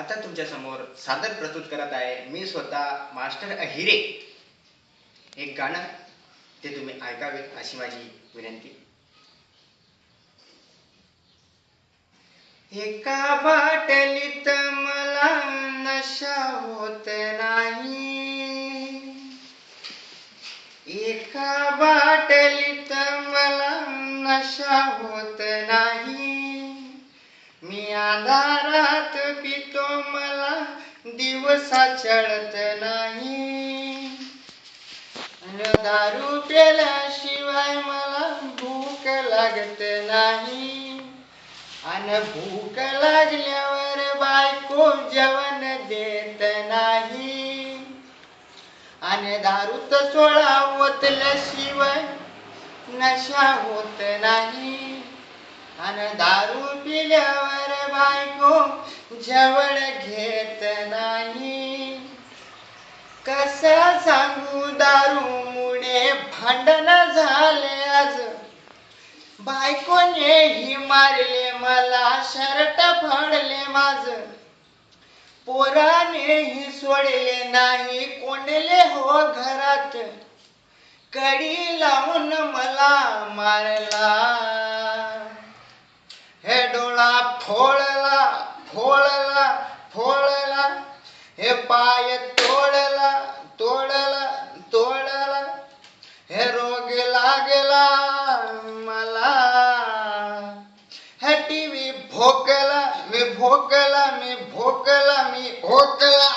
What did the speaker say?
आता तुमच्यासमोर सादर प्रस्तुत करत आहे मी स्वतः मास्टर अहिरे. एक गाणं ते तुम्ही ऐकावे अशी माझी विनंती. एका बाटलीत मला नशा होत नाही. एका बाटलीत मला नशा होत नाही. मी आधारात पित दिवसा चढत नाही. दारू प्याल्याशिवाय मला भूक लागत नाही. अन भूक लागल्यावर बायको जेवण देत नाही. आणि दारूत सोळा ओतल्याशिवाय नशा होत नाही. आणि दारू पिल्यावर बायको जवळ घेत नाही. कसं सांगू दारू मुळे भांडण झाले आज. बायकोने ही मारले मला शर्ट फाडले माझ. पोरानेही सोडले नाही कोंडले हो घरात. कडी लावून मला मारला. हे डोळा फोडला फोळ हे पाय तोडला तोडला तोडला. हे रोग लागला मला. हे टीव्ही भोकला मी भोकला मी भोकला मी भोकला.